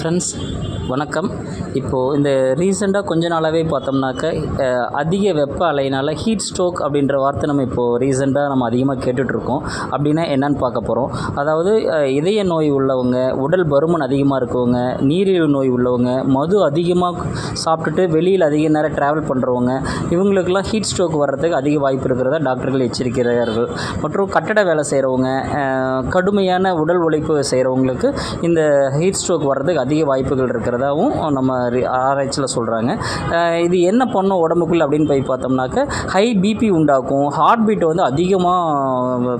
Friends வணக்கம். இப்போது இந்த ரீசெண்டாக கொஞ்ச நாளாகவே பார்த்தோம்னாக்க அதிக வெப்ப அலையினால் ஹீட் ஸ்ட்ரோக் அப்படின்ற வார்த்தை நம்ம இப்போது ரீசெண்டாக நம்ம அதிகமாக கேட்டுட்ருக்கோம். அப்படின்னா என்னன்னு பார்க்க போகிறோம் அதாவது இதய நோய் உள்ளவங்க உடல் பருமன் அதிகமாக இருக்கவங்க நீரிழிவு நோய் உள்ளவங்க மது அதிகமாக சாப்பிட்டுட்டு வெளியில் அதிக நேரம் ட்ராவல் பண்ணுறவங்க இவங்களுக்கெல்லாம் ஹீட் ஸ்ட்ரோக் வர்றதுக்கு அதிக வாய்ப்பு இருக்கிறதா டாக்டர்கள் எச்சரிக்கிறார்கள். மற்றும் கட்டட வேலை செய்கிறவங்க கடுமையான உடல் உழைப்பு செய்கிறவங்களுக்கு இந்த ஹீட் ஸ்ட்ரோக் வர்றதுக்கு அதிக வாய்ப்புகள் இருக்கிறது இருக்கிறதாவும் நம்ம ஆராய்ச்சியில் சொல்கிறாங்க இது என்ன பண்ணும் உடம்புக்குள்ள அப்படின்னு போய் பார்த்தோம்னாக்க ஹை பிபி உண்டாக்கும் ஹார்ட் பீட் வந்து அதிகமாக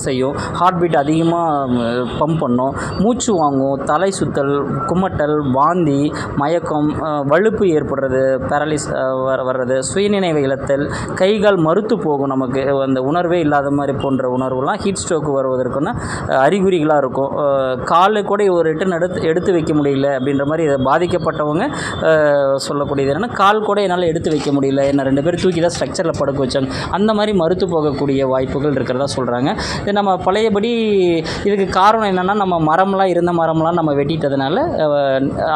செய்யும். ஹார்ட் பீட் அதிகமாக பம்ப் பண்ணும். மூச்சு வாங்கும் தலை சுத்தல் குமட்டல் வாந்தி மயக்கம் வலுப்பு வழுப்பு ஏற்படுறது பேரலிஸ் வர வர்றது சுயநினைவை இழத்தல் கை கால் மறுத்து போகும் நமக்கு. அந்த உணர்வே இல்லாத மாதிரி போன்ற உணர்வுலாம் ஹீட் ஸ்ட்ரோக் வருவதற்குன்னா அறிகுறிகளாக இருக்கும். அஹ், காலு கூட ஒரு ரிட்டன் எடுத்து எடுத்து வைக்க முடியல அப்படின்ற மாதிரி இதை பாதிக்கப்பட்டவங்க சொல்லக்கூடியது என்னென்னா கால் கூட என்னால் எடுத்து வைக்க முடியல. என்ன ரெண்டு பேர் தூக்கி தான் ஸ்ட்ரக்சரில் படுக்க வச்சாங்க. அந்த மாதிரி மறுத்து போகக்கூடிய வாய்ப்புகள் இருக்கிறதா சொல்கிறாங்க இது நம்ம பழையபடி இதுக்கு காரணம் என்னென்னா நம்ம மரம்லாம் இருந்த மரம்லாம் நம்ம வெட்டிட்டதுனால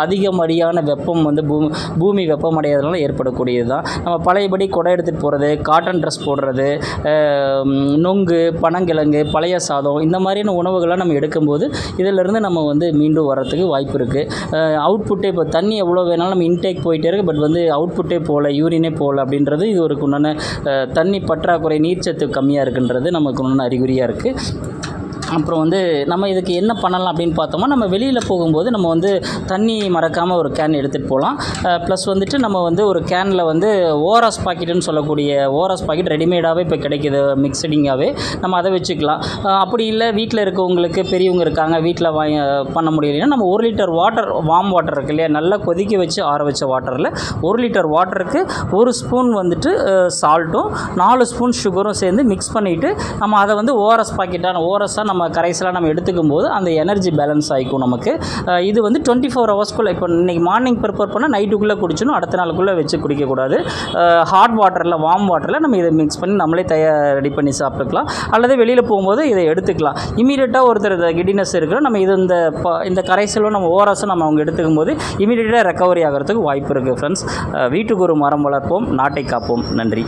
அதிகமடியான வெப்பம் வந்து பூமி பூமி வெப்பமடைகிறதுனால ஏற்படக்கூடியது தான் நம்ம பழையபடி குடை எடுத்துகிட்டு போகிறது காட்டன் ட்ரெஸ் போடுறது நொங்கு பனங்கிழங்கு பழைய சாதம் இந்த மாதிரியான உணவுகளை நம்ம எடுக்கும்போது இதிலிருந்து நம்ம வந்து மீண்டும் வரத்துக்கு வாய்ப்பு இருக்குது அவுட்புட்டே இப்போ தண்ணி எவ்வளோ வேணாலும் நம்ம இன்டேக் போயிட்டே இருக்குது பட் வந்து அவுட்புட்டே போகல யூரினே போகல அப்படின்றது இது ஒரு உண்டான தண்ணி பற்றாக்குறை நீர்ச்சத்து கம்மியாக இருக்குன்றது நமக்கு உண்டான அறிகுறியாக இருக்குது அப்புறம் வந்து நம்ம இதுக்கு என்ன பண்ணலாம் அப்படின்னு பார்த்தோம்னா நம்ம வெளியில் போகும்போது நம்ம வந்து தண்ணி மறக்காமல் ஒரு கேன் எடுத்துகிட்டு போகலாம் ப்ளஸ் வந்துட்டு நம்ம வந்து ஒரு கேனில் வந்து ஓஆர்எஸ் பாக்கெட்டுன்னு சொல்லக்கூடிய ஓஆர்எஸ் பாக்கெட் ரெடிமேடாகவே இப்போ கிடைக்கிது மிக்சடிங்காகவே நம்ம அதை வச்சுக்கலாம். அப்படி இல்லை வீட்டில் இருக்கவங்களுக்கு பெரியவங்க இருக்காங்க வீட்டில் வாங்கி பண்ண முடியலைன்னா நம்ம ஒரு லிட்டர் வாட்டர் வார்ம் வாட்டர் இருக்கு இல்லையா? நல்லா கொதிக்க வச்சு ஆற வச்ச வாட்டரில் ஒரு லிட்டர் வாட்டருக்கு ஒரு ஸ்பூன் வந்துட்டு சால்ட்டும் நாலு ஸ்பூன் சுகரும் சேர்ந்து மிக்ஸ் பண்ணிவிட்டு நம்ம அதை வந்து ஓஆர்எஸ் பாக்கெட்டான ஓஆர்எஸ்ஸாக நம்ம கரைசலாக நம்ம எடுத்துக்கும் போது அந்த எனர்ஜி பேலன்ஸ் ஆகிக்கும் நமக்கு. இது வந்து டுவெண்ட்டி ஃபோர் ஹவர்ஸ்க்குள்ளே இப்போ இன்றைக்கி மார்னிங் ப்ரிப்பேர் பண்ணால் நைட்டுக்குள்ளே குடிச்சணும் அடுத்த நாளுக்குள்ளே வச்சு குடிக்கக்கூடாது. ஹாட் வாட்டரில் வார்ம் வாட்டரில் நம்ம இதை மிக்ஸ் பண்ணி நம்மளே தயார் ரெடி பண்ணி சாப்பிட்டுக்கலாம். அல்லது வெளியில் போகும்போது இதை எடுத்துக்கலாம். இமீடியட்டாக ஒருத்தர் கிடினஸ் இருக்கிற நம்ம இது இந்த ப- இந்த கரைசலும் நம்ம ஓரஸும் நம்ம அவங்க எடுத்துக்கும் போது இமீடியட்டாக ரெக்கவரி ஆகிறதுக்கு வாய்ப்பு இருக்குது ஃப்ரெண்ட்ஸ் வீட்டுக்கு ஒரு மரம் வளர்ப்போம் நாட்டை காப்போம். நன்றி.